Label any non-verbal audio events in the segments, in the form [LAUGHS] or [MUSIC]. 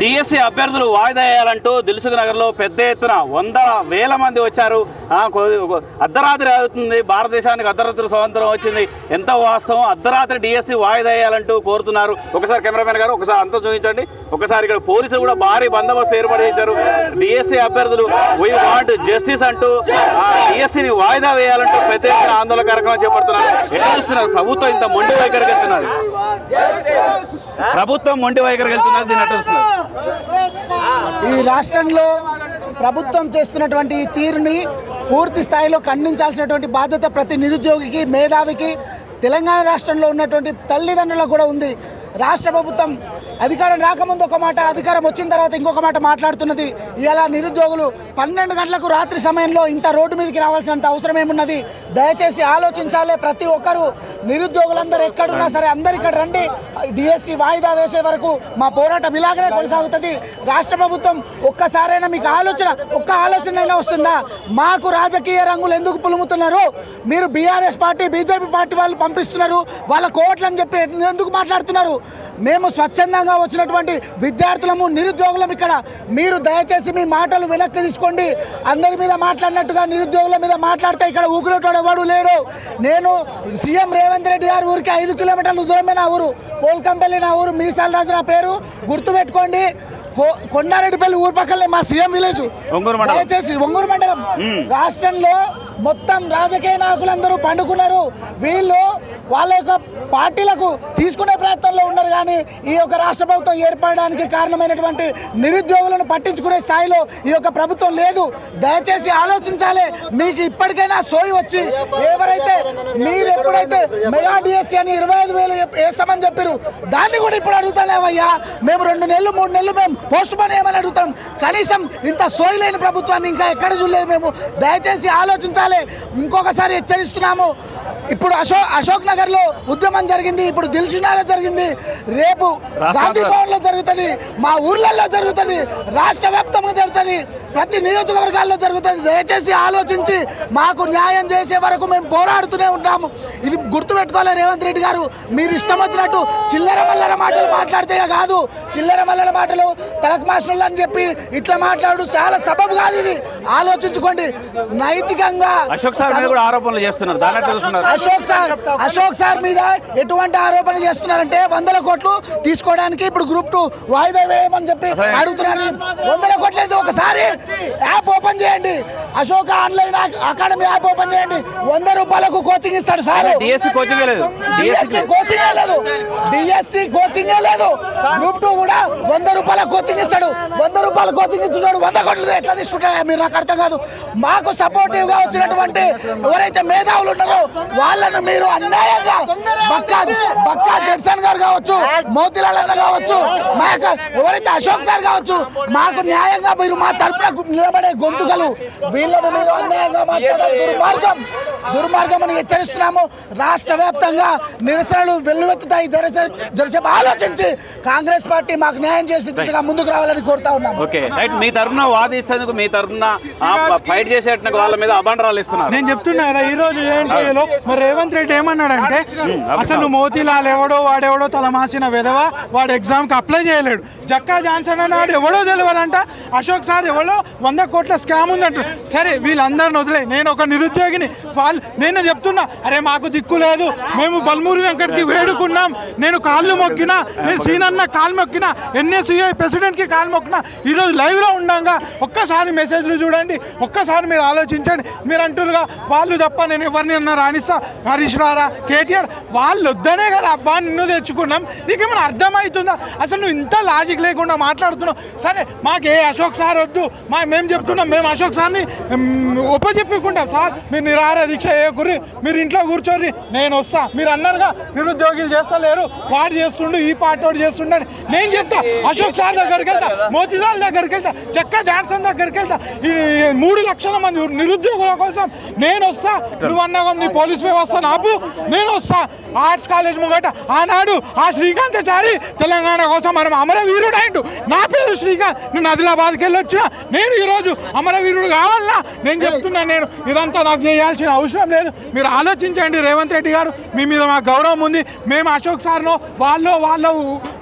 DSC అభ్యర్థులు వాయిదా వేయాలంటూ దిల్సుఖ్ నగర్లో పెద్ద ఎత్తున వందల వేల మంది వచ్చారు. అర్ధరాత్రి అవుతుంది. భారతదేశానికి అర్ధరాత్రి స్వాతంత్రం వచ్చింది. ఎంత వాస్తవం? అర్ధరాత్రి డిఎస్సి వాయిదా వేయాలంటూ కోరుతున్నారు. ఒకసారి కెమెరామెన్ గారు ఒకసారి అంతా చూపించండి. ఒకసారి ఇక్కడ పోలీసులు కూడా భారీ బందోబస్తు ఏర్పాటు చేశారు. డిఎస్సీ అభ్యర్థులు వీ వాంట్ జస్టిస్ అంటూ డిఎస్సీని వాయిదా వేయాలంటూ పెద్ద ఎత్తున ఆందోళన కార్యక్రమం చేపడుతున్నారు. ఎట్లా చూస్తున్నారు? ప్రభుత్వం ఇంత మొండి వైఖరికి ప్రభుత్వం మొండి వైఖరికి వెళ్తున్నారు ఈ రాష్ట్రంలో ప్రభుత్వం చేస్తున్నటువంటి ఈ తీరుని పూర్తి స్థాయిలో ఖండించాల్సినటువంటి బాధ్యత ప్రతి నిరుద్యోగికి మేధావికి తెలంగాణ రాష్ట్రంలో ఉన్నటువంటి తల్లిదండ్రులకు కూడా ఉంది. రాష్ట్ర ప్రభుత్వం అధికారం రాకముందు ఒక మాట అధికారం వచ్చిన తర్వాత ఇంకొక మాట మాట్లాడుతున్నది. ఇలా నిరుద్యోగులు పన్నెండు గంటలకు రాత్రి సమయంలో ఇంత రోడ్డు మీదకి రావాల్సినంత అవసరం ఏమున్నది? దయచేసి ఆలోచించాలి. ప్రతి ఒక్కరూ నిరుద్యోగులందరూ ఎక్కడున్నా సరే అందరు ఇక్కడ రండి. డిఎస్సి వాయిదా వేసే వరకు మా పోరాటం ఇలాగనే కొనసాగుతుంది. రాష్ట్ర ప్రభుత్వం ఒక్కసారైనా మీకు ఆలోచన ఒక్క ఆలోచన అయినా వస్తుందా? మాకు రాజకీయ రంగులు ఎందుకు పులుముతున్నారు? మీరు బీఆర్ఎస్ పార్టీ బీజేపీ పార్టీ వాళ్ళు పంపిస్తున్నారు. వాళ్ళ కోట్లని చెప్పి ఎందుకు మాట్లాడుతున్నారు? మేము స్వచ్ఛందంగా వచ్చినటువంటి విద్యార్థులము నిరుద్యోగులం ఇక్కడ. మీరు దయచేసి మీ మాటలు వెనక్కి తీసుకోండి. అందరి మీద మాట్లాడినట్టుగా నిరుద్యోగుల మీద మాట్లాడితే ఇక్కడ ఊకునేటోడు ఎవడు లేడు. నేను సీఎం రేవంత్ రెడ్డి గారి ఊరికి ఐదు కిలోమీటర్ల దూరమే నా ఊరు? పోల్కంపల్లి నా ఊరు. మీసాల రాజు నా పేరు. గుర్తుపెట్టుకోండి. కో- కొండారెడ్డిపల్లి ఊరు పక్కనే మా సీఎం విలేజ్. దయచేసి ఒంగూరు మండలం. రాష్ట్రంలో మొత్తం రాజకీయ నాయకులందరూ పండుకున్నారు. వీళ్ళు వాళ్ళ యొక్క పార్టీలకు తీసుకునే ప్రయత్నంలో ఉన్నారు కానీ ఈ యొక్క రాష్ట్ర ప్రభుత్వం ఏర్పడడానికి కారణమైనటువంటి నిరుద్యోగులను పట్టించుకునే స్థాయిలో ఈ యొక్క ప్రభుత్వం లేదు. దయచేసి ఆలోచించాలి. మీకు ఇప్పటికైనా సోయి వచ్చి ఎవరైతే మీరు ఎప్పుడైతే మెగా డిఎస్సీ అని ఇరవై ఐదు వేలు వేస్తామని చెప్పారు దాన్ని కూడా ఇప్పుడు అడుగుతానేమయ్యా మేము రెండు నెలలు మూడు నెలలు మేము పోస్ట్ పోన్ ఏమని అడుగుతాం? కనీసం ఇంత సోయి లేని ప్రభుత్వాన్ని ఇంకా ఎక్కడ చూడలేదు మేము. దయచేసి ఆలోచించాలి. ఇంకొకసారి హెచ్చరిస్తున్నాము. ఇప్పుడు అశోక్ అశోక్ నగర్లో ఉద్యమం జరిగింది. ఇప్పుడు దిల్సుఖ్నగర్ జరిగింది. రేపు గాంధీ భవన్లో జరుగుతుంది. మా ఊర్లలో జరుగుతుంది. రాష్ట్ర వ్యాప్తంగా జరుగుతుంది. ప్రతి నియోజకవర్గాల్లో జరుగుతుంది. దయచేసి ఆలోచించి మాకు న్యాయం చేసే వరకు మేము పోరాడుతూనే ఉంటాము ఇది గుర్తుపెట్టుకోవాలి రేవంత్ రెడ్డి గారు. మీరు ఇష్టం వచ్చినట్టు చిల్లర మల్లర మాటలు మాట్లాడితే కాదు. చిల్లర మల్లర మాటలు తలకు మాస్టర్లు అని చెప్పి ఇట్లా మాట్లాడు. చాలా సబబు కాదు ఇది. ఆలోచించుకోండి. నైతికంగా అశోక్ సార్ మీద కూడా ఆరోపణలు చేస్తున్నారు. అశోక్ సార్ అశోక్ సార్ మీద ఎటువంటి ఆరోపణ చేస్తున్నారంటే వందల కోట్లు తీసుకోవడానికి ఇప్పుడు గ్రూప్ టూ వాయిదా వేయమని చెప్పి అడుగుతున్నారు. వందల కోట్లు అయితే ఒకసారి యాప్ ఓపెన్ చేయండి. Ashok online academy app open చేయండి. వంద రూపాయలకు కోచింగ్ ఇస్తాడు సార్. డిఎస్సి కోచింగ్ లేదు. డిఎస్సి కోచింగ్ లేదు. డిఎస్సి కోచింగ్ లేదు. గ్రూప్ టూ కూడా వంద రూపాయల కోచింగ్ ఇస్తాడు. వంద రూపాయల కోచింగ్ ఇస్తున్నాడు వంద కోట్లు ఎట్లా తీసుకుంటా మీరు నాకు అర్థం కాదు. మాకు సపోర్టివ్గా వచ్చినటువంటి ఎవరైతే మేధావులు ఉన్నారో వాళ్ళను మీరు అన్యాయంగా బక్కా బక్కా జడ్సన్ గారు కావచ్చు మోతిలాల్ అన్న కావచ్చు మా ఎవరైతే అశోక్ సార్ కావచ్చు మాకు న్యాయంగా మీరు మా తరపున నిలబడే గొంతుకలు వీళ్ళను మీరు అన్యాయంగా మాట్లాడే దుర్మార్గం. దుర్మార్గం అని హెచ్చరిస్తున్నాము. రాష్ట్ర వ్యాప్తంగా నిరసనలు వెల్లువెత్తుతాయి. జరసే- జరసేపు ఆలోచించి కాంగ్రెస్ పార్టీ మాకు న్యాయం చేసి దిశగా ముందుకు రావాలని కోరుతా ఉన్నాము. ఓకే. రైట్ మీ తరఫున వాదిస్తేందుకు మీ తరఫున ఫైట్ చేసేట వాళ్ళ మీద అబండరాలు ఇస్తున్నారు. నేను చెప్తున్నా కదా ఈ రోజు జేఎన్టీలో మరి రేవంత్ రెడ్డి ఏమన్నాడంటే అసలు మోతీలాల్ ఎవడో వాడెవడో తల మాసిన విధవ వాడు ఎగ్జామ్కి అప్లై చేయలేడు. జక్కా జాన్సన్ అన్నాడు ఎవడో తెలియదంట అశోక్ సార్ ఎవడో వంద కోట్ల స్కామ్ ఉందంటారు సరే వీళ్ళందరిని వదిలే. నేను ఒక నిరుద్యోగిని. వాళ్ళు నేను చెప్తున్నా. అరే మాకు దిక్కు లేదు. మేము బల్మూరి వెంకట్కి వేడుకున్నాం. నేను కాళ్ళు మొక్కినా నేను సీనన్న కాలు మొక్కినా ఎన్ఎస్సీఐ ప్రెసిడెంట్కి కాలు మొక్కినా ఈరోజు లైవ్లో ఉండగా ఉండంగా ఒక్కసారి మెసేజ్లు చూడండి. ఒక్కసారి మీరు ఆలోచించండి. మీరు అంటారుగా వాళ్ళు తప్ప నేను ఎవరిని అన్న రాణిస్తా? హరీష్ రారా? కేటీఆర్? వాళ్ళు వద్దనే కదా అబ్బా నిన్ను తెచ్చుకున్నాం. నీకేమైనా అర్థమవుతుందా? అసలు నువ్వు ఇంత లాజిక్ లేకుండా మాట్లాడుతున్నావు. సరే మాకు ఏ అశోక్ సార్ వద్దు. మా మేము చెప్తున్నాం మేము అశోక్ సార్ని ఉపజెప్పుకుంటాం సార్ మీరు నిరాహార దీక్ష చేయకుర్రి మీరు ఇంట్లో కూర్చోర్రి నేను వస్తా. మీరు అన్నారుగా నిరుద్యోగులు చేస్తలేరు వాడు చేస్తుండు ఈ పార్టీ వాడు చేస్తుండని నేను చెప్తా అశోక్ సార్ దగ్గరికి వెళ్తా మోతీదాల్ దగ్గరికి వెళ్తా చెక్క జాన్సన్ దగ్గరికి వెళ్తా. ఈ మూడు లక్షల మంది నిరుద్యోగుల కోసం నేను వస్తా. నువ్వు అన్నావు నీ పోలీస్ వ్యవస్థను ఆపు. నేను వస్తా. ఆర్ట్స్ కాలేజ్ ముంగట ఆనాడు ఆ శ్రీకాంతాచారి తెలంగాణ కోసం మనం అమరవీరుడు అయిండు నా పేరు శ్రీకాంత్. నేను ఆదిలాబాద్కి వెళ్ళి వచ్చిన నేను ఈరోజు అమరవీరుడు కావాలా? నేను చెప్తున్నా నేను ఇదంతా నాకు చేయాల్సిన అవసరం లేదు. మీరు ఆలోచించండి రేవంత్ రెడ్డి గారు. మీ మీద మా గౌరవం ఉంది. మేము అశోక్ సార్ను వాళ్ళు వాళ్ళు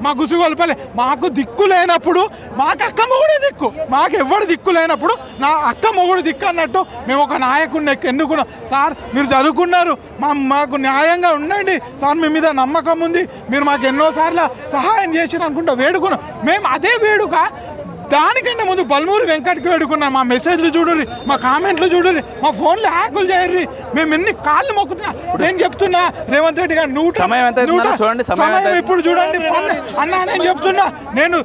మా గుసుగొలపలే. మాకు దిక్కు లేనప్పుడు మాకు అక్క మొగుడే దిక్కు. మాకు ఎవడు దిక్కు లేనప్పుడు నా అక్క మొగుడు దిక్కు అన్నట్టు మేము ఒక నాయకుడిని ఎన్నుకున్నాం. సార్ మీరు చదువుకున్నారు. మా మాకు న్యాయంగా ఉండండి. సార్ మీ మీద నమ్మకం ఉంది. మీరు మాకు ఎన్నోసార్లు సహాయం చేసిరు అనుకుంటా వేడుకున్నాం. మేము అదే వేడుక దానికంటే ముందు బల్మూరి వెంకట్కి వేడుకున్నాం మా మెసేజ్లు చూడుర్రి మా కామెంట్లు చూడుర్రి మా ఫోన్లో హ్యాకులు చేయర్రి. మేము ఎన్ని కాళ్ళు మొక్కుతున్నా నేను చెప్తున్నా రేవంత్ రెడ్డి గారు నూట చూడండి, సమయం. ఇప్పుడు చూడండి. అన్నా నేను చెప్తున్నా నేను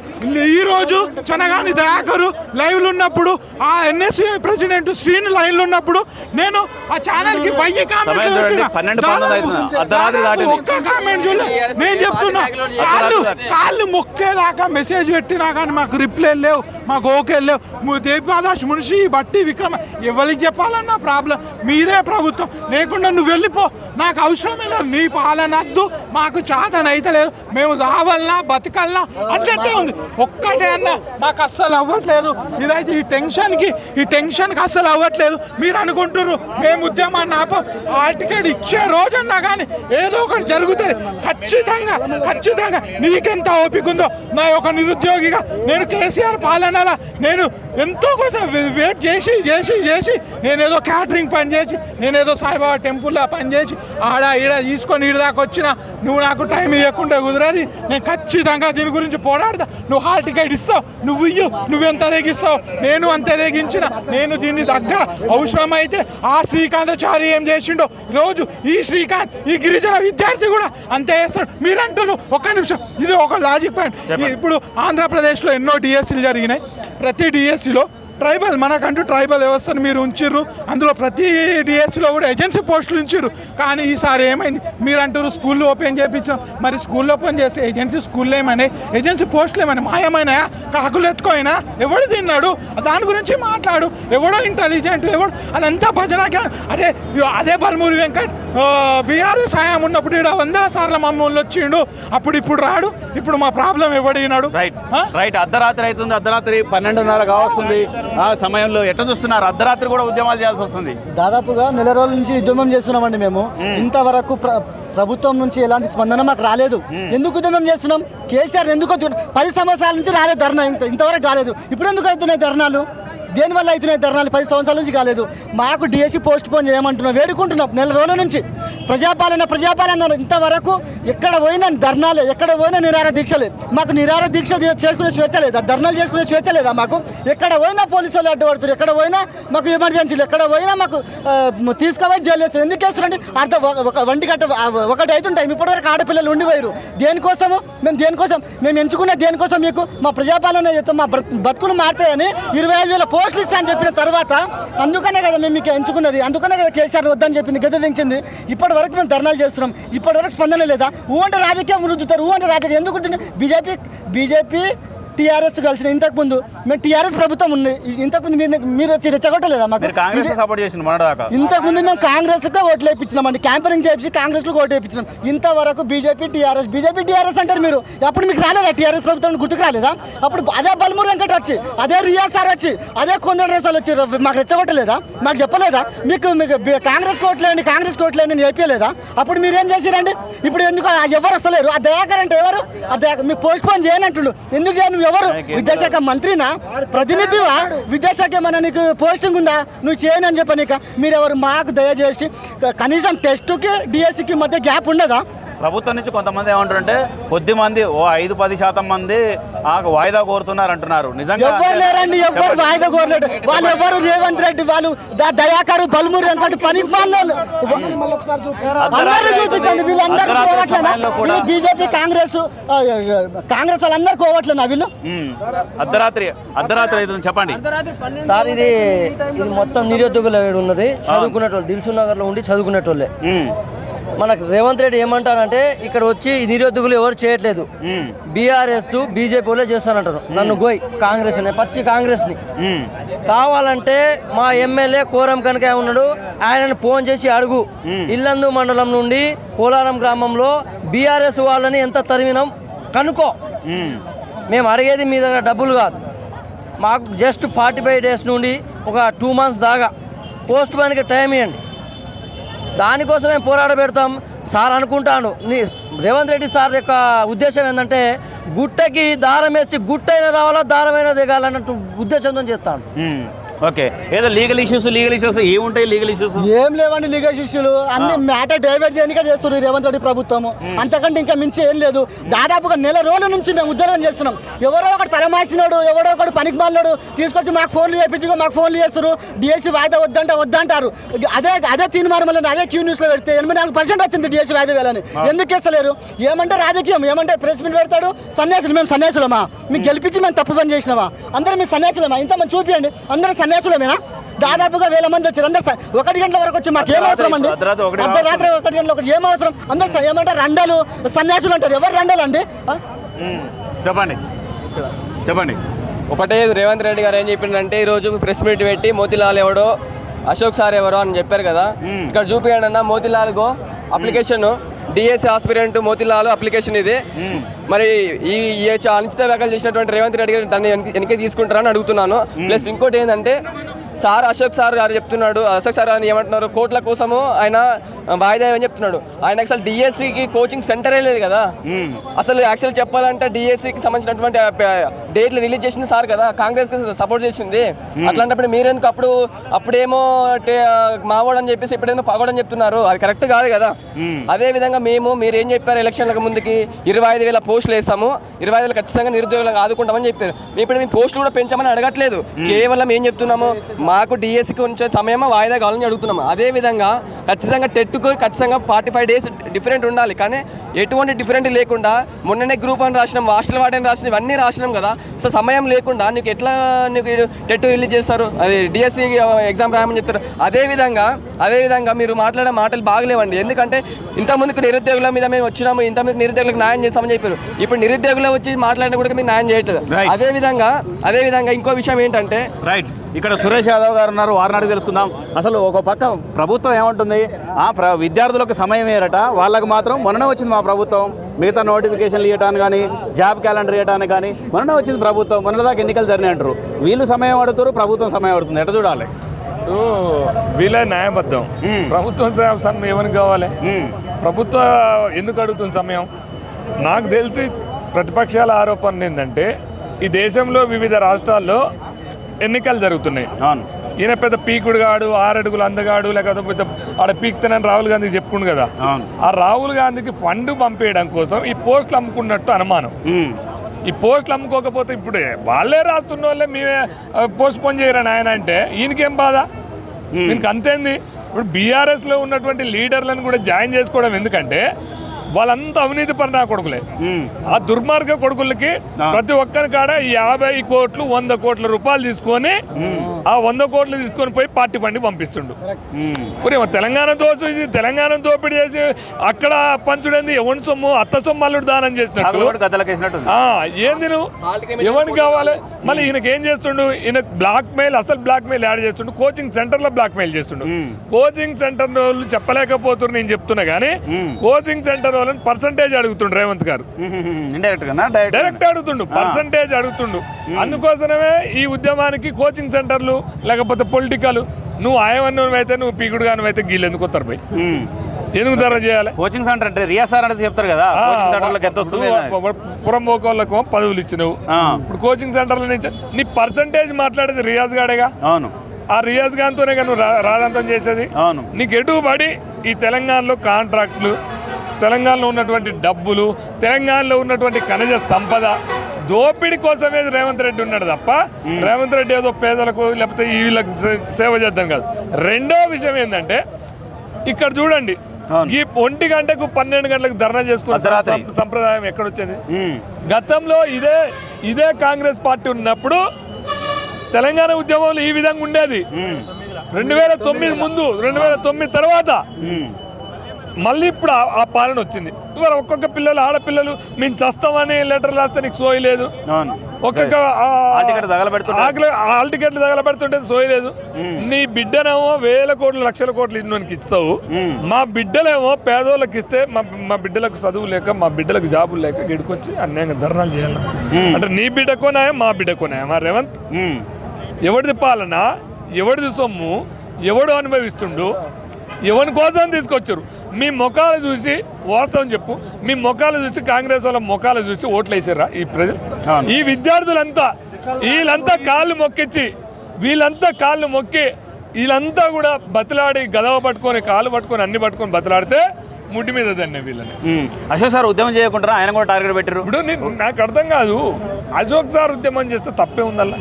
ఈ రోజు చనగాని దయాకరు లైవ్లు ఉన్నప్పుడు ఆ ఎన్ఎస్యుఐ ప్రెసిడెంట్ శ్రీను లైన్లో ఉన్నప్పుడు నేను ఆ ఛానల్కి వెయ్యి కామెంట్లు పెట్టినా. ఒక్క కామెంట్ చూడలే. నేను చెప్తున్నా కాళ్ళు కాళ్ళు మొక్కేదాకా మెసేజ్ పెట్టినా కానీ మాకు రిప్లై లేవు. మాకు ఓకే లేవు దేవిపాదాష్ మునిషి బట్టి విక్రమ ఎవరికి చెప్పాలన్నా ప్రాబ్లం. మీదే ప్రభుత్వం. లేకుండా నువ్వు వెళ్ళిపో. నాకు అవసరమే లేదు. నీ పాలన వద్దు మాకు చాతనైతే లేదు. మేము రావాలన్నా బతకల్లా అట్లట్టే ఉంది. ఒక్కటే అన్న మాకు అస్సలు అవ్వట్లేదు. ఇదైతే ఈ టెన్షన్కి ఈ టెన్షన్కి అస్సలు అవ్వట్లేదు. మీరు అనుకుంటున్నారు మేము ఉద్యమాన్ని ఆపం ఆ టికెట్ ఇచ్చే రోజన్నా కానీ ఏదో ఒకటి జరుగుతుంది. ఖచ్చితంగా ఖచ్చితంగా నీకెంత ఓపిక ఉందో నా యొక్క నిరుద్యోగిగా నేను కేసీఆర్ పాలనలా నేను ఎంతో కోసం వెయిట్ చేసి చేసి చేసి నేనేదో క్యాటరింగ్ పని చేసి నేనేదో సాయిబాబా టెంపుల్లో పని చేసి ఆడ ఈడ తీసుకొని ఈడ దాకా వచ్చిన నువ్వు నాకు టైం ఇవ్వకుండా కుదరది. నేను ఖచ్చితంగా దీని గురించి పోరాడతా. నువ్వు హాల్ టికెట్ ఇస్తావు నువ్వు ఇయ్యు నువ్వెంత తెగిస్తావు? నేను అంత తెగించిన నేను దీన్ని తగ్గ అవసరమైతే ఆ శ్రీకాంతాచారి ఏం చేసిండో రోజు ఈ శ్రీకాంత్ ఈ గిరిజన విద్యార్థి కూడా అంతే చేస్తాడు. మీరు అంటారు ఒక్క నిమిషం. ఇది ఒక లాజిక్ పాయింట్ ఇప్పుడు ఆంధ్రప్రదేశ్లో ఎన్నో డిఎస్సీలు జరిగినాయి. ప్రతి డిఎస్సిలో ట్రైబల్ మనకంటూ ట్రైబల్ వ్యవస్థను మీరు ఉంచిర్రు. అందులో ప్రతి డిఎస్సిలో కూడా ఏజెన్సీ పోస్టులు ఉంచిర్రు. కానీ ఈసారి ఏమైంది? మీరు అంటారు స్కూల్లో ఓపెన్ చేయించాం మరి స్కూల్లో ఓపెన్ చేస్తే ఏజెన్సీ స్కూల్లో ఏమైనాయి ఏజెన్సీ పోస్టులు ఏమైనా మాయమైనాయా? కాకులు ఎత్తుకోయినా? ఎవడు తిన్నాడు? దాని గురించి మాట్లాడు. ఎవడో ఇంటెలిజెంట్ ఎవడు అదంతా భజనకే అదే అదే బల్మూరి వెంకట్ బీఆర్ఎస్ హయాం ఉన్నప్పుడు ఈడ వందల సార్లు మమ్మల్ని వచ్చిండు. అప్పుడు ఇప్పుడు రాడు. ఇప్పుడు మా ప్రాబ్లం ఎవడినాడు రైట్ రైట్ అర్ధరాత్రి అవుతుంది. అర్ధరాత్రి పన్నెండున్నర కావస్తుంది. ఆ సమయంలో ఎట్లా చూస్తున్నారు? అర్ధరాత్రి కూడా ఉద్యమాలు చేయాల్సి వస్తుంది. దాదాపుగా నెల రోజుల నుంచి ఉద్యమం చేస్తున్నామండి మేము. ఇంతవరకు ప్ర ప్రభుత్వం నుంచి ఎలాంటి స్పందన మాకు రాలేదు. ఎందుకు ఉద్యమం చేస్తున్నాం? కేసీఆర్ ఎందుకు పది సంవత్సరాల నుంచి రాలేదు ధర్నా ఇంత ఇంతవరకు కాలేదు. ఇప్పుడు ఎందుకు అవుతున్నాయి ధర్నాలు? దేనివల్ల అవుతున్నాయి ధర్నాలు? పది సంవత్సరాల నుంచి కాలేదు. మాకు డిఎస్సి పోస్ట్ పోన్ చేయమంటున్నాం. వేడుకుంటున్నాం. నెల రోజుల నుంచి. ప్రజాపాలన ప్రజాపాలన ఇంతవరకు ఎక్కడ పోయినా ధర్నాలే. ఎక్కడ పోయినా నిరార దీక్ష మాకు నిరార దీక్ష చేసుకునే స్వేచ్ఛ లేదా. ధర్నాలు చేసుకునే స్వేచ్ఛ లేదా మాకు? ఎక్కడ పోయినా పోలీసు వాళ్ళు అడ్డుపడుతారు ఎక్కడ పోయినా మాకు ఎమర్జెన్సీలు ఎక్కడ పోయినా మాకు తీసుకోవాలి జైలు వేస్తారు. ఎందుకు వేస్తారండి అర్ధ ఒక- వంటి గంట ఒకటి అవుతుంటాయి. ఇప్పటివరకు ఆడపిల్లలు ఉండిపోయారు. దేనికోసము? మేము దేనికోసం? మేము ఎంచుకునే దేనికోసం మీకు? మా ప్రజాపాలన చేస్తాం. మా బ్రతుకులు మారుతాయని ఇరవై ఐదు వేల సోషలిస్ట్ అని చెప్పిన తర్వాత అందుకనే కదా మేము మీకు ఎంచుకున్నది అందుకనే కదా కేసీఆర్ వద్దని చెప్పింది గత దించింది. ఇప్పటి వరకు మేము ధర్నాలు చేస్తున్నాం. ఇప్పటి వరకు స్పందన లేదా? ఊ అంటే రాజకీయం రుద్దుతారు ఊ అంటే రాజకీయం. ఎందుకు బీజేపీ బీజేపీ టీఆర్ఎస్ కలిసిన ఇంతకు ముందు మేము టీఆర్ఎస్ ప్రభుత్వం ఉంది ఇంతకు ముందు మీరు మీరు వచ్చి రెచ్చగొట్టలేదా మాకు? మీరు ఇంతకు ముందు మేము కాంగ్రెస్కి ఓట్లు వేయించినామండి. క్యాంపెయినింగ్ చేసి కాంగ్రెస్లో ఓటు వేయించినాం. ఇంతవరకు బీజేపీ టీఆర్ఎస్ బీజేపీ టీఆర్ఎస్ అంటారు మీరు. అప్పుడు మీకు రాలేదా టీఆర్ఎస్ ప్రభుత్వం? గుర్తుకు రాలేదా అప్పుడు అదే బల్మూరు వెంకట వచ్చి అదే రియా సార్ వచ్చి అదే కొందరు నేతలు వచ్చి మాకు రెచ్చగొట్టలేదా? మాకు చెప్పలేదా? మీకు మీకు కాంగ్రెస్ కోట్లేండి కాంగ్రెస్ కోట్లేండి నేను చెప్పలేదా అప్పుడు మీరు ఏం చేసిరండి? ఇప్పుడు ఎందుకు ఎవరు వస్తలేరు? ఆ దయాకర్ అంటే ఎవరు? ఆ దయాకర్ మీకు పోస్ట్ పోన్ చేయని అంటుండు ఎందుకు చేయను ఎవరు విద్యాశాఖ మంత్రినా? ప్రతినిధివా? విద్యాశాఖ ఏమన్నా నీకు పోస్టింగ్ ఉందా? నువ్వు చేయను అని చెప్పనీక మీరెవరు మాకు దయచేసి కనీసం టెస్ట్కి డిఎస్సికి మధ్య గ్యాప్ ఉండదా? ప్రభుత్వం నుంచి కొంతమంది ఏమంటారంటే కొద్ది మంది ఓ ఐదు పది శాతం మంది ఆ వాయిదా కోరుతున్నారు అంటున్నారు నిజంగా ఎవరు లేరండి? ఎవరు వాయిదా కోరలేడు వాళ్ళు ఎవరు రేవంత్ రెడ్డి వాళ్ళు దయాకరు బల్మూరి వెంకట పని చూపించండి. వీళ్ళందరూ బీజేపీ కాంగ్రెస్ కాంగ్రెస్ వాళ్ళందరూ కోవట్లేనా వీళ్ళు. అర్ధరాత్రి అర్ధరాత్రి చెప్పండి. సార్ ఇది ఇది మొత్తం నిరుద్యోగులు ఉన్నది చదువుకునేటోళ్ళు దిల్సు నగర్లో ఉండి చదువుకునేటోళ్ళే. మనకు రేవంత్ రెడ్డి ఏమంటారంటే ఇక్కడ వచ్చి నిరుద్యోగులు ఎవరు చేయట్లేదు. బీఆర్ఎస్ బీజేపీ వాళ్ళే చేస్తానంటారు. నన్ను గోయ్ కాంగ్రెస్ పచ్చి కాంగ్రెస్ని. కావాలంటే మా ఎమ్మెల్యే కోరం కనుక ఉన్నాడు ఆయనను ఫోన్ చేసి అడుగు. ఇల్లందు మండలం నుండి పోలారం గ్రామంలో బీఆర్ఎస్ వాళ్ళని ఎంత తరిమినాం కనుక్కో ఉమ్. మేము అడిగేది మీ దగ్గర డబ్బులు కాదు. మాకు జస్ట్ ఫార్టీ ఫైవ్ డేస్ నుండి ఒక టూ మంత్స్ దాకా. పోస్ట్ మ్యాన్కి టైం ఇవ్వండి దానికోసం మేము పోరాట పెడతాం. సార్ అనుకుంటాను. నీ రేవంత్ రెడ్డి సార్ యొక్క ఉద్దేశం ఏంటంటే గుట్టకి దారం వేసి గుట్టైనా రావాలా దారమైనా దిగాలన్నట్టు ఉద్దేశంతో చేస్తాను ఓకే. ఏదో లీగల్ ఇష్యూస్ లీగల్ ఇష్యూస్ ఏముంటాయి లీగల్ ఇష్యూస్ ఏం లేవండి లీగల్ శిష్యులు అన్ని మ్యాటర్ డైవర్ట్ చేయడానికే చేస్తున్నారు రేవంత్ రెడ్డి ప్రభుత్వం అంతకంటే ఇంకా మించి ఏం లేదు. దాదాపుగా నెల రోజుల నుంచి మేము ఉద్యోగం చేస్తున్నాం. ఎవరో ఒకటి తలమాసినాడు ఎవరో ఒకటి పనికి మాలినాడు తీసుకొచ్చి మాకు ఫోన్లు చేయించుకో మాకు ఫోన్లు చేస్తారు డిఎస్సి వాయిదా వద్దంట వద్దంటారు. అదే అదే తీర్మానం అదే క్యూ న్యూస్లో పెడితే ఎనభై నాలుగు పర్సెంట్ వచ్చింది డిఎస్సి వాయిదా వేలని. ఎందుకు వేస్తలేరు ఏమంటే రాజకీయం ఏమంటే ప్రెస్ మీట్ పెడతాడు సన్యాసులు మేము సన్యాసులమా? మీకు గెలిపించి మేము తప్పు పని చేసినామా? అందరం మేము సన్యాసులమా? ఇంత మంది చూపియండి. అందరం సన్యాసులమేనా దాదాపుగా వేల మంది వచ్చారు. అందరు ఒకటి గంటల వరకు వచ్చి మాకు ఏం అవసరం అండి అర్ధరాత్రి ఒకటి గంటల ఒకటి ఏం అవసరం అందరు ఏమంటారు? రండాలు సన్యాసులు అంటారు. ఎవరు రండాలు అండి చెప్పండి. చెప్పండి. ఒకటే రేవంత్ రెడ్డి గారు ఏం చెప్పిండంటే ఈరోజు ప్రెస్ మీట్ పెట్టి మోతిలాల్ ఎవడో అశోక్ సార్ ఎవరో అని చెప్పారు కదా. ఇక్కడ చూపించండి అన్న Motilal go application. DSC aspirant Motilal application ఇది. మరి ఈ ఈ అనిశ్చిత వ్యాఖ్యలు చేసినటువంటి రేవంత్ రెడ్డి గారు దాన్ని వెనక్కి తీసుకుంటారని అడుగుతున్నాను. ప్లస్ ఇంకోటి ఏంటంటే సార్ అశోక్ సార్ గారు చెప్తున్నాడు. అశోక్ సార్ అని ఏమంటున్నారు? కోట్ల కోసము ఆయన వాయిదా అని చెప్తున్నాడు. ఆయన అసలు డిఎస్సికి కోచింగ్ సెంటరే లేదు కదా. అసలు యాక్చువల్ చెప్పాలంటే డిఎస్సికి సంబంధించినటువంటి ఆ ప- డేట్లు రిలీజ్ చేసింది సార్ కదా. కాంగ్రెస్ సపోర్ట్ చేసింది. అట్లాంటప్పుడు మీరెందుకు అప్పుడు అప్పుడేమో టే- మావోడు అని చెప్పేసి ఇప్పుడేమో పగోడని చెప్తున్నారు. అది కరెక్ట్ కాదు కదా. అదే విధంగా మేము మీరు ఏం చెప్పారు ఎలక్షన్లకు ముందుకి? ఇరవై ఐదు వేల పోస్టులు వేసాము. ఇరవై ఐదు వేలు ఖచ్చితంగా నిరుద్యోగులకు ఆదుకుంటామని చెప్పారు. మీ ఇప్పుడు మీ పోస్టులు కూడా పెంచామని అడగట్లేదు. కేవలం ఏం చెప్తున్నాము? మాకు డిఎస్సికి ఉంచే సమయం వాయిదా కావాలని అడుగుతున్నాము అదే విధంగా ఖచ్చితంగా టెట్కు ఖచ్చితంగా ఫార్టీ ఫైవ్ డేస్ డిఫరెంట్ ఉండాలి. కానీ ఎటువంటి డిఫరెంట్ లేకుండా మొన్ననే గ్రూప్ అని రాసినాం హాస్టల్ వాడని రాసినాం ఇవన్నీ రాసినాం కదా. సో సమయం లేకుండా నీకు ఎట్లా నీకు టెట్ రిలీజ్ చేస్తారు? అది డిఎస్సి ఎగ్జామ్ రాయమని చెప్తారు. అదే విధంగా అదే విధంగా మీరు మాట్లాడే మాటలు బాగలేవండి. ఎందుకంటే ఇంతకుముందుకు నిరుద్యోగుల మీద మేము వచ్చినాము ఇంతమంది నిరుద్యోగులకు న్యాయం చేస్తామని చెప్పారు. ఇప్పుడు నిరుద్యోగులు వచ్చి మాట్లాడిన కూడా మీకు న్యాయం చేయట్లేదు. Right. అదే విధంగా అదే విధంగా ఇంకో విషయం ఏంటంటే రైట్ ఇక్కడ సురేష్ యాదవ్ గారు ఉన్నారు వారిని అడిగి తెలుసుకుందాం. అసలు ఒక పక్క ప్రభుత్వం ఏమంటుంది? ఆ ప్ర విద్యార్థులకు సమయం ఏరట? వాళ్ళకి మాత్రం మొన్ననే వచ్చింది మా ప్రభుత్వం. మిగతా నోటిఫికేషన్లు ఇవ్వడానికి కానీ జాబ్ క్యాలెండర్ ఇవ్వడానికి కానీ మొన్ననే వచ్చింది ప్రభుత్వం. మొన్న దాకా ఎన్నికలు జరిగినాయి అంటారు వీళ్ళు సమయం అడుగుతారు ప్రభుత్వం సమయం అడుగుతుంది ఎట్లా చూడాలి? వీళ్ళ న్యాయబద్ధం. ప్రభుత్వం సమయం ఎవరికి కావాలి. ప్రభుత్వ ఎందుకు అడుగుతుంది సమయం? నాకు తెలిసి ప్రతిపక్షాల ఆరోపణ ఏంటంటే ఈ దేశంలో వివిధ రాష్ట్రాల్లో ఎన్నికలు జరుగుతున్నాయి. ఈయన పెద్ద పీకుడు గాడు ఆరడుగులు అందగాడు లేకపోతే ఆడ పీక్తానని రాహుల్ గాంధీకి చెప్పుకుండు కదా. ఆ రాహుల్ గాంధీకి ఫండ్ పంపేయడం కోసం ఈ పోస్టులు అమ్ముకున్నట్టు అనుమానం. ఈ పోస్టులు అమ్ముకోకపోతే ఇప్పుడు వాళ్ళే రాస్తున్న వాళ్ళే మేమే పోస్ట్ పోన్ చేయరని ఆయన అంటే ఈయనకేం బాధ? ఈయనకి అంతేంది? ఇప్పుడు బీఆర్ఎస్లో ఉన్నటువంటి లీడర్లను కూడా జాయిన్ చేసుకోవడం ఎందుకంటే వాళ్ళంతా అవినీతి పరి నా కొడుకులే. ఆ దుర్మార్గ కొడుకులకి ప్రతి ఒక్కరి కాడ యాభై కోట్లు వంద కోట్ల రూపాయలు తీసుకొని ఆ వంద కోట్లు తీసుకొని పోయి పార్టీ ఫండ్ పంపిస్తుండు. తెలంగాణ దోచేసి తెలంగాణ దోపిడీ చేసి అక్కడ పంచుడేంది? ఎవరి సొమ్ము? అత్త సొమ్ము అల్లుడు దానం చేసినట్టు. ఏంది నువ్వు ఎవరికి కావాలి? మళ్ళీ ఈయనకి ఏం చేస్తుండు? ఈయన బ్లాక్ మెయిల్ అసలు బ్లాక్ మెయిల్ యాడ్ చేస్తుండు. కోచింగ్ సెంటర్లో బ్లాక్ మెయిల్ చేస్తుండు. కోచింగ్ సెంటర్ వాళ్ళు చెప్పలేకపోతున్నారు నేను చెప్తున్నా కానీ కోచింగ్ సెంటర్ వాళ్ళని పర్సంటేజ్ అడుగుతుండు రేవంత్ గారు. [LAUGHS] డైరెక్ట్ అడుగుతుండు పర్సంటేజ్ అడుగుతుండు. అందుకోసమే ఈ ఉద్యమానికి కోచింగ్ సెంటర్లు లేకపోతే పొలిటికల్ నువ్వు ఆయవన్నోడు అయితే నువ్వు పీకుడు గాను అయితే గీళ్ళు ఎందుకు వస్తారు పోయి. ఎందుకు ధర చేయాలి? కోచింగ్ సెంటర్ అంటే రియా సార్ అనేది చెప్తారు కదా. పురం పోకోళ్ళకు పదవులు ఇచ్చినావు. ఇప్పుడు కోచింగ్ సెంటర్ల నుంచి నీ పర్సంటేజ్ మాట్లాడేది రియాజ్ గాడేగా? అవును. ఆ రియాజ్ గాన్తోనే నువ్వు రా- రాదంతం చేసేది? అవును. నీకు ఎటుబడి ఈ తెలంగాణలో కాంట్రాక్టులు తెలంగాణలో ఉన్నటువంటి డబ్బులు తెలంగాణలో ఉన్నటువంటి ఖనిజ సంపద దోపిడి కోసమే రేవంత్ రెడ్డి ఉన్నాడు తప్ప రేవంత్ రెడ్డి ఏదో పేదలకు లేకపోతే ఈ వీళ్ళకి సేవ చేద్దాం కాదు రెండో విషయం ఏంటంటే ఇక్కడ చూడండి. ఈ ఒంటి గంటకు పన్నెండు గంటలకు ధర్నా చేసుకున్న సంప్రదాయం ఎక్కడొచ్చింది. గతంలో ఇదే ఇదే కాంగ్రెస్ పార్టీ ఉన్నప్పుడు తెలంగాణ ఉద్యమంలో ఈ విధంగా ఉండేది. రెండు వేల తొమ్మిది ముందు రెండు వేల తొమ్మిది తర్వాత. మళ్ళీ ఇప్పుడు ఆ- పాలన వచ్చింది. ఇవాళ ఒక్కొక్క పిల్లలు ఆడపిల్లలు మేము చస్తామని లెటర్ రాస్తే నీకు సోయి లేదు. ఒక్కొక్క ఆ, హాల్ తగలబెడుతుంటే- టికెట్లు తగలబెడుతుంటే సోయలేదు నీ బిడ్డనేమో వేల కోట్లు లక్షల కోట్లు ఇన్నోనికి ఇస్తావు. మా బిడ్డలేమో పేదోళ్ళకి ఇస్తే మా మా బిడ్డలకు చదువు లేక మా బిడ్డలకు జాబులు లేక గెడుకొచ్చి అన్యాయంగా ధర్నాలు చేయాలి. అంటే నీ బిడ్డ కొనాయా మా బిడ్డ కొనాయా మా రేవంత్. ఎవరిది పాలన? ఎవరిది సొమ్ము? ఎవడు అనుభవిస్తుండు? ఎవరి కోసం తీసుకొచ్చారు? మీ ముఖాలు చూసి వాస్తవం చెప్పు. మీ ముఖాలు చూసి కాంగ్రెస్ వాళ్ళ ముఖాలు చూసి ఓట్లు వేసారా ఈ ప్రజలు. ఈ విద్యార్థులంతా వీళ్ళంతా కాళ్ళు మొక్కిచ్చి వీళ్ళంతా కాళ్ళు మొక్కి వీళ్ళంతా కూడా బతిలాడి గదవ పట్టుకొని కాళ్ళు పట్టుకొని అన్ని పట్టుకొని బతిలాడితే ముడ్డి మీద దన్నే వీళ్ళని. అశోక్ సార్ ఉద్యమం చేయకుండా ఆయన కూడా టార్గెట్ పెట్టారు ఇప్పుడు నాకు అర్థం కాదు. అశోక్ సార్ ఉద్యమం చేస్తే తప్పే ఉందల్లా?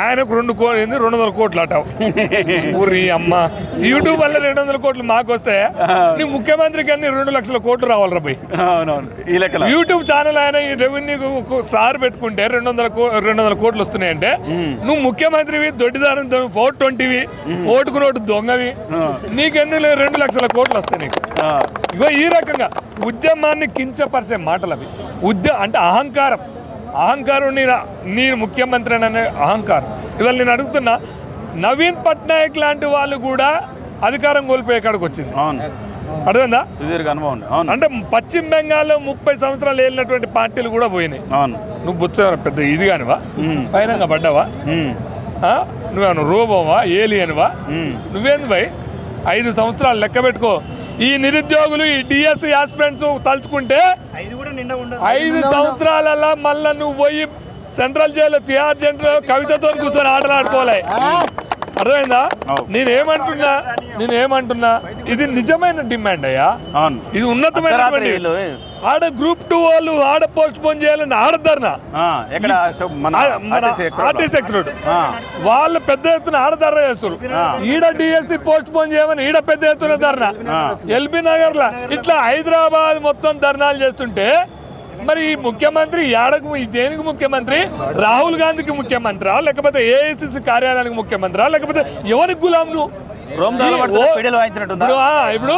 ఆయనకు రెండు కోట్లు ఏంది? రెండు వందల కోట్లు అటావు. ఊరి అమ్మ. యూట్యూబ్ వల్ల రెండు వందల కోట్లు మాకు వస్తే నీ ముఖ్యమంత్రికి అన్ని రెండు లక్షల కోట్లు రావాలి రా యూట్యూబ్ ఛానల్ ఆయన ఈ రెవెన్యూ సార్ పెట్టుకుంటే రెండు వందల రెండు వందల కోట్లు వస్తున్నాయంటే నువ్వు ముఖ్యమంత్రివి దొడ్డిదారం ఫోర్ ట్వంటీవి ఓటుకు నోటు దొంగవి. నీకెన్ని రెండు లక్షల కోట్లు వస్తాయి నీకు. ఇగో ఈ రకంగా ఉద్యమాన్ని కించపరిచే మాటలు అవి ఉద్య అంటే అహంకారం. అహంకారం నేను నేను ముఖ్యమంత్రి అనే అహంకారం. ఇవాళ నేను అడుగుతున్నా నవీన్ పట్నాయక్ లాంటి వాళ్ళు కూడా అధికారం కోల్పోయే కాడికి వచ్చింది? అవును. అర్థమైందా? సుదీర్ఘ అనుభవం ఉంది. అవును. అంటే పశ్చిమ బెంగాల్లో ముప్పై సంవత్సరాలు వెళ్ళినటువంటి పార్టీలు కూడా పోయినాయి. అవును. నువ్వు బుచ్చ పెద్ద ఇది కానివా? పైన పడ్డావా? నువ్వేమన్నా రోబోవా? ఏలియన్వా? ఉమ్. నువ్వేంది భయ్? ఐదు సంవత్సరాలు లెక్క పెట్టుకో. ఈ నిరుద్యోగులు ఈ డిఎస్సి ఆస్పిరెంట్స్ తలుచుకుంటే ఐదు సంవత్సరాలలో మళ్ళా నువ్వు పోయి సెంట్రల్ జైలు తిహార్ జైలు కవితతో కూర్చొని ఆటలు ఆడుకోలే అర్థమైందా. నేనేమంటున్నా నేనేమంటున్నా ఇది నిజమైన డిమాండ్ అయ్యా. ఇది వీళ్ళు ఆడ గ్రూప్ టూ వాళ్ళు ఆడ పోస్ట్ పోన్ చేయాలని ఆడతారనా ఆ, ఎక్కడ? అశోక్ మన మన RTC ఎక్కడ? ఆర్టీసీ ఎక్స్రోడ్ ఆ. వాళ్ళు పెద్ద ఎత్తున ఆడ ధర చేస్తారు ఈడ డిఎస్సి పోస్ట్ పోన్ చేయమని ఈడ పెద్ద ఎత్తున ధర్నా. ఎల్బీ నగర్ లా ఇట్లా హైదరాబాద్ మొత్తం ధర్నాలు చేస్తుంటే మరి ఈ ముఖ్యమంత్రి ఏడకు దేనికి ముఖ్యమంత్రి? రాహుల్ గాంధీకి ముఖ్యమంత్రి? లేకపోతే ఏఐసిసి కార్యాలయానికి ముఖ్యమంత్రి? లేకపోతే ఎవరికి గులాం నువ్వు? ఇప్పుడు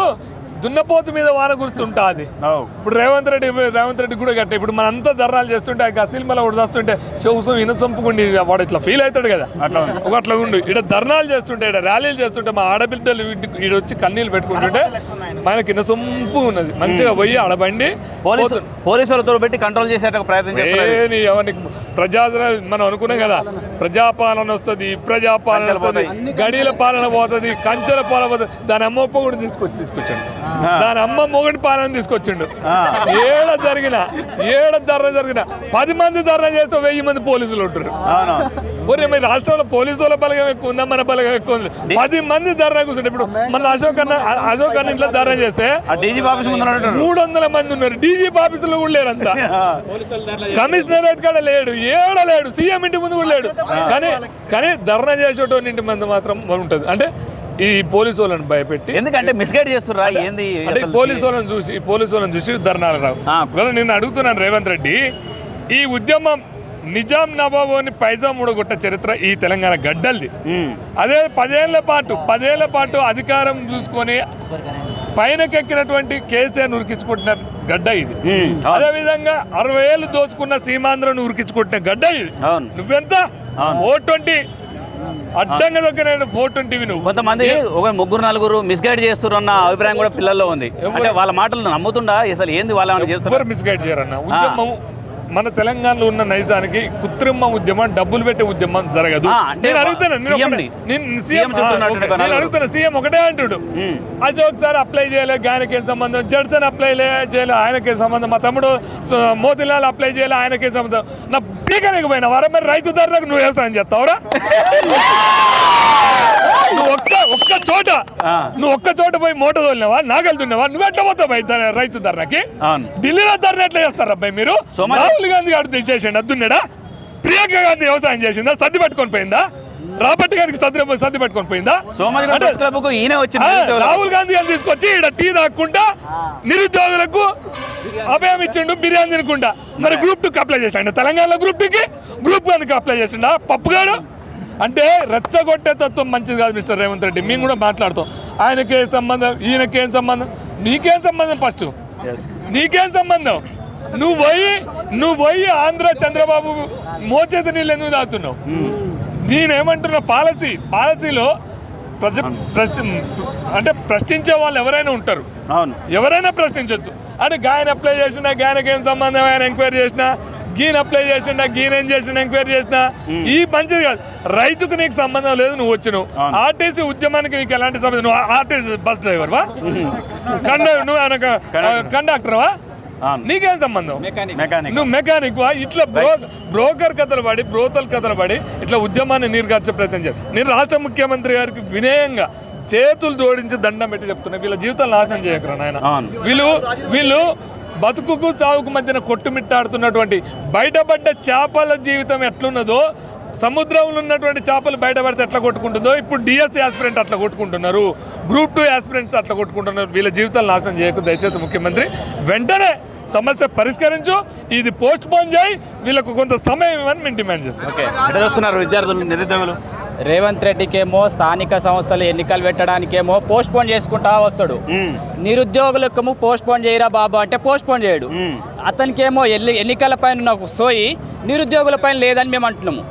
దున్నపోతు మీద వాన గుర్తుంటుంది అవు. ఇప్పుడు రేవంత్ రెడ్డి రేవంత్ రెడ్డి కూడా గట్ట. ఇప్పుడు మనంతా ధర్నాలు చేస్తుంటే ఒకటి చేస్తుంటే శౌసం ఇనసొంపుకుండి వాడు ఇట్లా ఫీల్ అవుతాడు కదా. ఒక అట్లా ఉండు. ఇక్కడ ధర్నాలు చేస్తుంటే ఇక్కడ ర్యాలీలు చేస్తుంటే మా ఆడబిడ్డలు ఈడ వచ్చి కన్నీళ్ళు పెట్టుకుంటుంటే మనకి ఇనసొంపు ఉన్నది. మంచిగా పోయి ఆడబండి పోలీసు పోలీసులతో పెట్టి కంట్రోల్ చేసేట ప్రయత్నం ఏని ఎవరికి ప్రజా మనం అనుకున్నాం కదా. ప్రజాపాలన వస్తుంది ప్రజాపాలన వస్తుంది గడియల పాలన పోతుంది కంచెల పాలన పోతుంది. దాని అమ్మ ఒప్ప కూడా తీసుకొచ్చి తీసుకొచ్చాడు. దాని అమ్మ మొగడి పాలన తీసుకొచ్చిండు. ఏడ జరిగిన ఏడ ధర్నా జరిగిన పది మంది ధర్నా చేస్తే వెయ్యి మంది పోలీసులు ఉంటారు. అవును. ఒరే మరి రాష్ట్రంలో పోలీసు వాళ్ళ బలగం ఎక్కువ ఉందా? మన బలగం ఎక్కువ ఉంది. పది మంది ధర్నా కూర్చుంటే ఇప్పుడు మన అశోక్ అన్న అశోక్ అన్న ఇంట్లో ధర్నా చేస్తే ఆ డీజీ ఆఫీస్ ముందు ఉన్నట్టు మూడు వందల మంది ఉన్నారు. డీజీపీ ఆఫీసులో కూడా లేరు అంతా. కమిషనరేట్ కాడ లేడు ఏడ లేడు సీఎం ఇంటి ముందు కూడా లేడు. కానీ కానీ ధర్నా చేసేటోని ఇంటి మంది మాత్రం ఉంటుంది. అంటే ఈ పోలీసు వాళ్ళని భయపెట్టి ఎందుకంటే మిస్గైడ్ చేస్తుర్రా ఏంది అంటే? పోలీసు వాళ్ళని చూసి పోలీసు వాళ్ళని చూసి ధర్నాలు రావు ఆ. ఇవాళ నేను అడుగుతున్నాను రేవంత్ రెడ్డి ఈ ఉద్యమం నిజాం నవాబోని పైజా మూడగొట్ట చరిత్ర ఈ తెలంగాణ గడ్డల్ది. అదే పదేళ్ళ పాటు పదేళ్ళ పాటు అధికారం చూసుకొని పైనకెక్కినటువంటి కేసీఆర్ ఉరికించుకుంటున్న గడ్డ ఇది. అదే విధంగా అరవై ఏళ్ళు దోచుకున్న సీమాంధ్రను ఉరికించుకుంటున్న గడ్డ ఇది. నువ్వెంత. ఫోర్ ట్వంటీ అడ్డంగా దొక్కిన ఫోర్ ట్వంటీవి నువ్వు. కొంతమంది ఒక ముగ్గురు నలుగురు మిస్గైడ్ చేస్తున్నారు అన్న అభిప్రాయం కూడా పిల్లల్లో ఉంది. అంటే వాళ్ళ మాటలు నమ్ముతుండా? అసలు ఏంది వాళ్ళు ఎవరు మిస్గైడ్ చేయరన్న? ఉద్యమం మన తెలంగాణలో ఉన్న నైజానికి కృత్రిమ ఉద్యమం డబ్బులు పెట్టే ఉద్యమం జరగదు. నేను అడుగుతాను నేను సీఎం ఒకటే- సీఎం అంటుడు. అశోక్ సార్ అప్లై చేయలే ఆయనకి సంబంధం? జడ్సన్ అప్లై చేయలే ఆయనకేం సంబంధం? మా తమ్ముడు మోతిలాల్ అప్లై చేయలే ఆయనకేం సంబంధం? నా పీకనికి పోయినా వారా మరి రైతు ధరకు నువ్వు వ్యవసాయం చేస్తావురా? నువ్వు ఒక్క ఒక్క చోట. నువ్వు ఒక్క చోట పోయి మోట తోలినావా నాగలుతున్నావా నువ్వు ఎట్లా పోతావు రైతు ధరకి. ఢిల్లీలో ధరణ ఎట్లా చేస్తారు అబ్బాయి మీరు? రాహుల్ గాంధీ గారు చేసిండు అద్దున్నాడా ప్రియాంక గాంధీ వ్యవసాయం చేసిందా? సర్ది పట్టుకొని పోయిందా? రాబర్ట్ గారికి సర్ది సర్ది పట్టుకొని పోయిందా? రాహుల్ గాంధీ గారిని తీసుకొచ్చి ఇక్కడ టీ తాక్కుంటా నిరుద్యోగులకు అభయం ఇచ్చిండు బిర్యానీ తినకుండా. మరి గ్రూప్ టూకి అప్లై చేసిండు తెలంగాణలో గ్రూప్ టూకి గ్రూప్ వన్కి అప్లై చేసిండా? పప్పుగాడు అంటే రెచ్చగొట్టే తత్వం మంచిది కాదు మిస్టర్ రేవంత్ రెడ్డి. మేము కూడా మాట్లాడుతాం. ఆయనకేం సంబంధం? ఈయనకేం సంబంధం? నీకేం సంబంధం ఫస్ట్? నీకేం సంబంధం? నువ్వు పోయి నువ్వు పోయి ఆంధ్ర చంద్రబాబు మోచేతి నీళ్ళు ఎందుకు తాగుతున్నావు? నేనేమంటున్నా పాలసీ పాలసీలో ప్రజ ప్రశ్న అంటే ప్రశ్నించే వాళ్ళు ఎవరైనా ఉంటారు. అవును. ఎవరైనా ప్రశ్నించవచ్చు అంటే గాయన అప్లై చేసినా గాయనకి ఏం సంబంధం? ఆయన ఎంక్వైరీ చేసినా గీన్ అప్లై చేసిండా గీన్ ఏం చేసిన ఎంక్వైరీ చేసినా? ఈ మంచిది కాదు. రైతుకు నీకు సంబంధం లేదు నువ్వు వచ్చినావు. ఆర్టీసీ ఉద్యమానికి నీకు ఎలాంటి సంబంధం? నువ్వు ఆర్టీసీ బస్ డ్రైవర్ వా కండక్టర్ నువ్వు అనక కండక్టర్ వా? అవును. నీకేం సంబంధం? మెకానిక్ నువ్వు మెకానిక్ వా? ఇట్లా బ్రో బ్రోకర్ కథలు పడి బ్రోతల్ కథలు పడి ఇట్లా ఉద్యమాన్ని నీరుగార్చే ప్రయత్నం చేయాలి. నేను రాష్ట్ర ముఖ్యమంత్రి గారికి వినయంగా చేతులు జోడించి దండం పెట్టి చెప్తున్నా. వీళ్ళ జీవితాలు నాశనం చేయకరా నాయన. వీళ్ళు వీళ్ళు బతుకుకు చావుకు మధ్యన కొట్టుమిట్టాడుతున్నటువంటి బయటపడ్డ చేపల జీవితం ఎట్లున్నదో సముద్రంలో ఉన్నటువంటి చేపలు బయటపడితే ఎట్లా కొట్టుకుంటుందో ఇప్పుడు డిఎస్సి ఆస్పిరెంట్ అట్లా కొట్టుకుంటున్నారు. గ్రూప్ టూ ఆస్పిరెంట్స్ అట్లా కొట్టుకుంటున్నారు. వీళ్ళ జీవితాలు నాశనం చేయకు దయచేసి ముఖ్యమంత్రి. వెంటనే సమస్య పరిష్కరించు ఇది పోస్ట్ పోన్ చేయి వీళ్ళకు కొంత సమయం ఇవ్వని మేము డిమాండ్ చేస్తాం. చూస్తున్నారు విద్యార్థులు నిరుద్యోగులు? రేవంత్ రెడ్డికేమో స్థానిక సంస్థలు ఎన్నికలు పెట్టడానికేమో పోస్ట్ పోన్ చేసుకుంటా వస్తాడు. మ్మ్. నిరుద్యోగులకేమో పోస్ట్ పోన్ చేయరా బాబు అంటే పోస్ట్ పోన్ చేయడు. అతనికేమో ఎల్లి ఎన్నికల పైన ఉన్న సోయి నిరుద్యోగుల పైన లేదని మేము అంటున్నాము.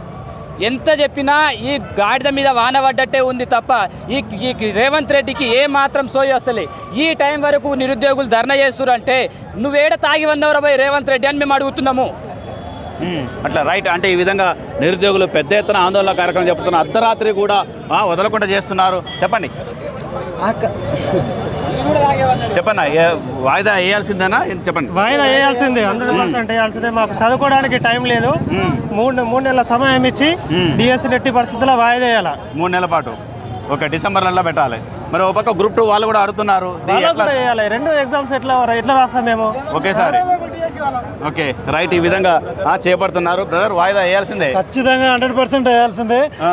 ఎంత చెప్పినా ఈ గాడిద మీద వాన పడ్డట్టే ఉంది తప్ప ఈ ఈ రేవంత్ రెడ్డికి ఏ మాత్రం సోయి వస్తలే. ఈ టైం వరకు నిరుద్యోగులు ధర్నా చేస్తున్నారు అంటే నువ్వేడ తాగి వన్నవరా పోయి రేవంత్ రెడ్డి అని మేము అడుగుతున్నాము. అట్లా రైట్. అంటే ఈ విధంగా నిరుద్యోగులు పెద్ద ఎత్తున ఆందోళన కార్యక్రమం చెప్తున్నారు అర్ధరాత్రి కూడా ఆ, వదలకుండా చేస్తున్నారు. చెప్పండి. చెప్పండి ఏ- వాయిదా వేయాల్సిందేనా? చెప్పండి. వాయిదా వేయాల్సిందే హండ్రెడ్ పర్సెంట్ వేయాల్సిందే. మాకు చదువుకోవడానికి టైం లేదు. మూడు మూడు నెలల సమయం ఇచ్చి డిఎస్సి ఎట్టి పరిస్థితుల్లో వాయిదా వేయాలి. మూడు నెలల పాటు. ఓకే డిసెంబర్లలో పెట్టాలి. మరి ఒక పక్క గ్రూప్ టూ వాళ్ళు కూడా అడుగుతున్నారు రెండు ఎగ్జామ్స్ ఎట్లా ఎట్లా రాస్తాం మేము? ఒకేసారి. ఓకే రైట్ ఈ విధంగా చేపడుతున్నారు బ్రదర్ వాయిదా వేయాల్సిందే ఖచ్చితంగా హండ్రెడ్ పర్సెంట్ వేయాల్సిందే ఆ.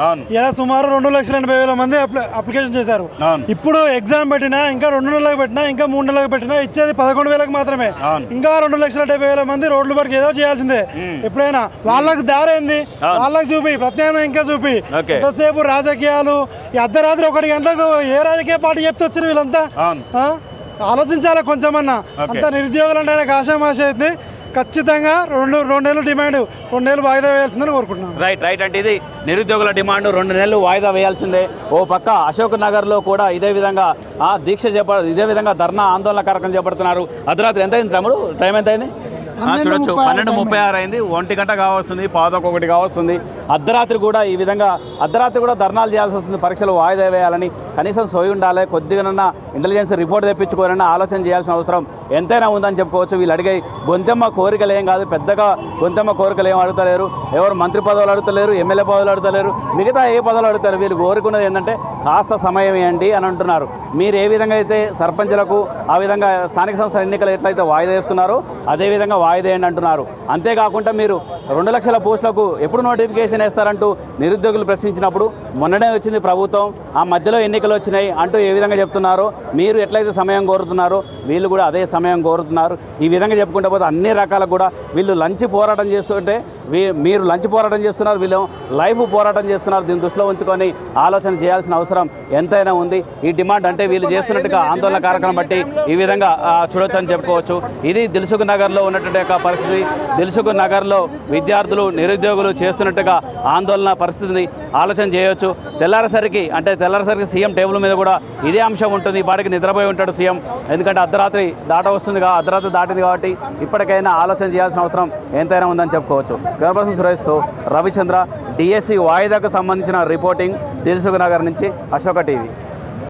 అవును. ఏదో సుమారు రెండు లక్షల ఎనభై వేల మంది అప్ల- అప్లికేషన్ చేశారు. ఇప్పుడు ఎగ్జామ్ పెట్టినా ఇంకా రెండు నెలలకు పెట్టినా ఇంకా మూడు నెలలకు పెట్టినా ఇచ్చేది పదకొండు వేలకు మాత్రమే. ఇంకా రెండు లక్షల డెబ్బై వేల మంది రోడ్లు పడికి ఏదో చేయాల్సిందే ఎప్పుడైనా వాళ్ళకి దారేంది. వాళ్ళకి చూపి ప్రత్యామ్నాయం ఇంకా చూపి. ఎంతసేపు రాజకీయాలు ఈ అర్ధరాత్రి ఒకటి గంటలకు ఏ రాజకీయ పార్టీ చెప్తే వచ్చారు వీళ్ళంతా? ఆలోచించాలి కొంచెమన్నా. అంత నిరుద్యోగులు అంటే ఆశామాష అయితే ఖచ్చితంగా రెండు రెండు నెలలు డిమాండ్ రెండు నెలలు వాయిదా వేయాల్సిందని కోరుకుంటున్నాను. రైట్ రైట్ అంటే ఇది నిరుద్యోగుల డిమాండ్ రెండు నెలలు వాయిదా వేయాల్సిందే. ఓ పక్క అశోక్ నగర్లో కూడా ఇదే విధంగా ఆ దీక్ష చేప ఇదే విధంగా ధర్నా ఆందోళన కార్యక్రమం చేపడుతున్నారు. అర్ధరాత్రి ఎంత అయింది తమ్ముడు టైం ఎంత అయింది చూడొచ్చు. పన్నెండు ముప్పై ఆరు అయింది. ఒంటి గంట కావస్తుంది పాదొక ఒకటి కావస్తుంది. అర్ధరాత్రి కూడా ఈ విధంగా అర్ధరాత్రి కూడా ధర్నాలు చేయాల్సి వస్తుంది. పరీక్షలు వాయిదా వేయాలని కనీసం సోయి ఉండాలి కొద్దిగానన్నా ఇంటెలిజెన్స్ రిపోర్ట్ తెప్పించుకోవాలన్నా ఆలోచన చేయాల్సిన అవసరం ఎంతైనా ఉందని చెప్పుకోవచ్చు. వీళ్ళు అడిగే గొంతెమ్మ కోరికలు ఏం కాదు. పెద్దగా గొంతెమ్మ కోరికలు ఏం అడుగుతలేరు. ఎవరు మంత్రి పదవులు అడుగుతలేరు ఎమ్మెల్యే పదవులు అడుగుతలేరు మిగతా ఏ పదవులు అడుగుతారు వీళ్ళు కోరుకున్నది ఏంటంటే కాస్త సమయం ఇవ్వండి అని అంటున్నారు. మీరు ఏ విధంగా అయితే సర్పంచ్లకు ఆ విధంగా స్థానిక సంస్థల ఎన్నికలు ఎట్లయితే వాయిదా వేసుకున్నారో అదే వాయిదేయండి అంటున్నారు. అంతేకాకుండా మీరు రెండు లక్షల పోస్టులకు ఎప్పుడు నోటిఫికేషన్ వేస్తారంటూ నిరుద్యోగులు ప్రశ్నించినప్పుడు మొన్ననే వచ్చింది ప్రభుత్వం ఆ మధ్యలో ఎన్నికలు వచ్చినాయి అంటూ ఏ విధంగా చెప్తున్నారో మీరు ఎట్లయితే సమయం కోరుతున్నారో వీళ్ళు కూడా అదే సమయం కోరుతున్నారు ఈ విధంగా చెప్పుకుంటే పోతే అన్ని రకాలకు కూడా వీళ్ళు లంచ్ పోరాటం చేస్తుంటే వీ- మీరు లంచ్ పోరాటం చేస్తున్నారు వీళ్ళు లైఫ్ పోరాటం చేస్తున్నారు దీన్ని దృష్టిలో ఉంచుకొని ఆలోచన చేయాల్సిన అవసరం ఎంతైనా ఉంది. ఈ డిమాండ్ అంటే వీళ్ళు చేస్తున్నట్టుగా ఆందోళన కార్యక్రమం బట్టి ఈ విధంగా చూడొచ్చని చూడొచ్చు అని చెప్పుకోవచ్చు. ఇది దిల్సుఖ్ నగర్లో ఉన్నటువంటి యొక్క పరిస్థితి. దిల్సుఖ్ నగర్లో విద్యార్థులు నిరుద్యోగులు చేస్తున్నట్టుగా ఆందోళన పరిస్థితిని ఆలోచన చేయొచ్చు. తెల్లారసరికి అంటే తెల్లారసరికి సీఎం టేబుల్ మీద కూడా ఇదే అంశం ఉంటుంది. వాడికి పాటికి నిద్రపోయి ఉంటాడు సీఎం. ఎందుకంటే అర్ధరాత్రి దాట వస్తుంది కా అర్ధరాత్రి దాటింది కాబట్టి ఇప్పటికైనా ఆలోచన చేయాల్సిన అవసరం ఎంతైనా ఉందని చెప్పుకోవచ్చు. గర్భసం సురేష్తో రవిచంద్ర డిఎస్సి వాయిదాకు సంబంధించిన రిపోర్టింగ్ దిల్సుఖ్ నగర్ నుంచి అశోక టీవీ.